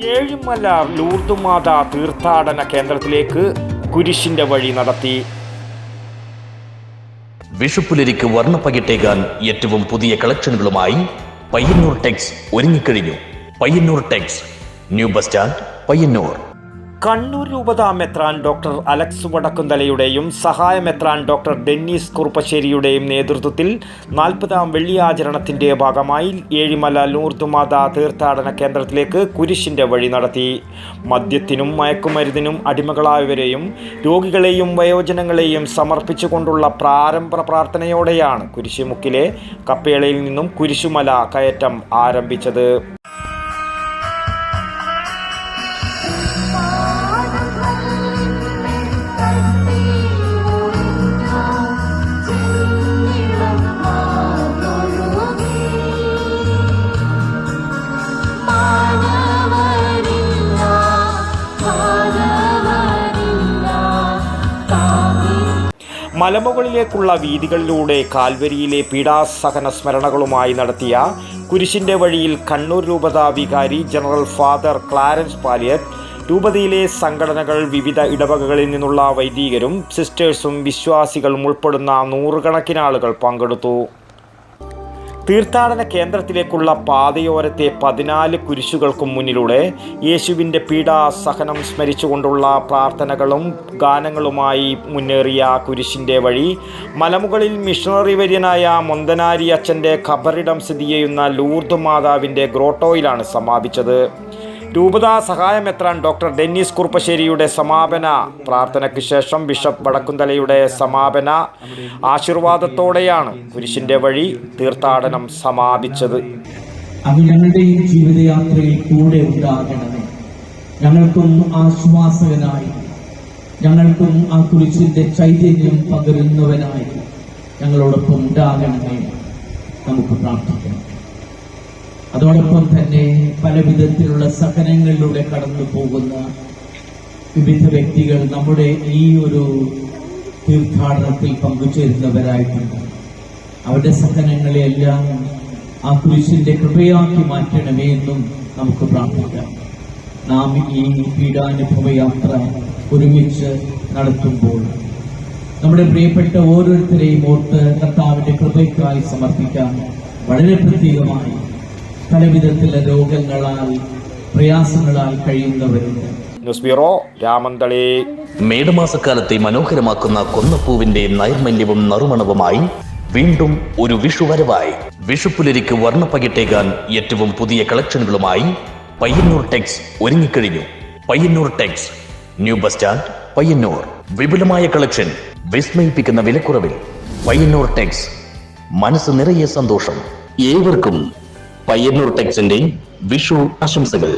ഏഴിമല ലൂർദുമാത തീർത്ഥാടന കേന്ദ്രത്തിലേക്ക് കുരിശിന്റെ വഴി നടത്തി. വിഷുപ്പുലരിക്ക് വർണ പകിട്ടേകാൻ ഏറ്റവും പുതിയ കളക്ഷനുകളുമായി പയ്യന്നൂർ ടെക്സ് ഒരുങ്ങിക്കഴിഞ്ഞു. Payyanur Tex new bus stand Payyanur. Kannur രൂപതാ മെത്രാൻ ഡോക്ടർ അലക്സ് വടക്കുന്തലയുടെയും സഹായ മെത്രാൻ ഡോക്ടർ ഡെന്നീസ് കുറുപ്പശ്ശേരിയുടെയും നേതൃത്വത്തിൽ നാൽപ്പതാം വെള്ളിയാചരണത്തിന്റെ ഭാഗമായി ഏഴിമല ലൂർദുമാത തീർത്ഥാടന കേന്ദ്രത്തിലേക്ക് കുരിശിന്റെ വഴി നടത്തി. മദ്യത്തിനും മയക്കുമരുന്നിനും അടിമകളായവരെയും രോഗികളെയും വയോജനങ്ങളെയും സമർപ്പിച്ചുകൊണ്ടുള്ള പ്രാരംഭ പ്രാർത്ഥനയോടെയാണ് കുരിശുമുക്കിലെ കപ്പേളയിൽ നിന്നും കുരിശുമല കയറ്റം ആരംഭിച്ചത്. മലമുകളിലേക്കുള്ള വീതികളിലൂടെ കാൽവരിയിലെ പീഡാസഹന സ്മരണകളുമായി നടത്തിയ കുരിശിന്റെ വഴിയിൽ കണ്ണൂർ രൂപത വികാരി ജനറൽ ഫാദർ ക്ലാരൻസ് പാലിയറ്റ് രൂപതയിലെ സംഘടനകൾ വിവിധ ഇടവകകളിൽ നിന്നുള്ള വൈദികരും സിസ്റ്റേഴ്സും വിശ്വാസികളും ഉൾപ്പെടുന്ന നൂറുകണക്കിനാളുകൾ പങ്കെടുത്തു. തീർത്ഥാടന കേന്ദ്രത്തിലേക്കുള്ള പാതയോരത്തെ പതിനാല് കുരിശുകൾക്കും മുന്നിലൂടെ യേശുവിന്റെ പീഡാസഹനം സ്മരിച്ചുകൊണ്ടുള്ള പ്രാർത്ഥനകളും ഗാനങ്ങളുമായി മുന്നേറിയ കുരിശിന്റെ വഴി മലമുകളിൽ മിഷണറി വര്യനായ മൊന്തനാരി അച്ഛന്റെ ഖബറിടം സ്ഥിതി ചെയ്യുന്ന ലൂർദ് മാതാവിന്റെ ഗ്രോട്ടോയിലാണ് സമാപിച്ചത്. രൂപതാ സഹായമെത്രാൻ ഡോക്ടർ ഡെന്നീസ് കുറുപ്പശ്ശേരിയുടെ സമാപന പ്രാർത്ഥനയ്ക്ക് ശേഷം ബിഷപ്പ് വടക്കുന്തലയുടെ സമാപന ആശീർവാദത്തോടെയാണ് കുരിശിന്റെ വഴി തീർത്ഥാടനം സമാപിച്ചത്. അത് ഞങ്ങളുടെ ഈ ജീവിതയാത്രയിൽ കൂടെ ഉണ്ടാകണമേ. ഞങ്ങൾക്കും ആശ്വാസകനായി ഞങ്ങൾക്കും ആ കുരിശിന്റെ ചൈതന്യം പകരുന്നവനായി ഞങ്ങളോടൊപ്പം ഉണ്ടാകണമേ. നമുക്ക് പ്രാർത്ഥിക്കാം. അതോടൊപ്പം തന്നെ പല വിധത്തിലുള്ള സഹനങ്ങളിലൂടെ കടന്നു പോകുന്ന വിവിധ വ്യക്തികൾ നമ്മുടെ ഈ ഒരു തീർത്ഥാടനത്തിൽ പങ്കുചേരുന്നവരായിട്ടുണ്ട്. അവരുടെ സഹനങ്ങളെയെല്ലാം ആ കുരിശിന്റെ കൃപയാക്കി മാറ്റണമേ എന്നും നമുക്ക് പ്രാർത്ഥിക്കാം. നാം ഈ പീഡാനുഭവ യാത്ര ഒരുമിച്ച് നടത്തുമ്പോൾ നമ്മുടെ പ്രിയപ്പെട്ട ഓരോരുത്തരെയും ഓർത്ത് കർത്താവിന്റെ കൃപയ്ക്കായി സമർപ്പിക്കാൻ വളരെ പ്രത്യേകമായി പലവിധത്തിലുള്ള രോഗങ്ങളാൽ പ്രയാസങ്ങളാൽ കഴിയുന്നവരുണ്ട് ന്യൂസ് ബ്യൂറോ രാമന്തളി. മേടമാസക്കാലത്തെ മനോഹരമാക്കുന്ന കൊന്നപ്പൂവിന്റെ നൈർമല്യവും നറുമണവുമായി വീണ്ടും ഒരു വിഷു വരവായി. വിഷുപ്പുലരിക്ക് വർണപ്പകിട്ടേകാൻ ഏറ്റവും പുതിയ കളക്ഷനുകളുമായി പയ്യന്നൂർ ടെക്സ് ഒരുങ്ങിക്കഴിഞ്ഞു. Payyanur Tex new bus stand Payyanur. വിപുലമായ കളക്ഷൻ വിസ്മയിപ്പിക്കുന്ന വിലക്കുറവിൽ. പയ്യന്നൂർ ടെക്സ് മനസ്സ് നിറയെ സന്തോഷം. ഏവർക്കും പയ്യന്നൂർ ടെക്സിന്റെ വിഷു ആശംസകൾ.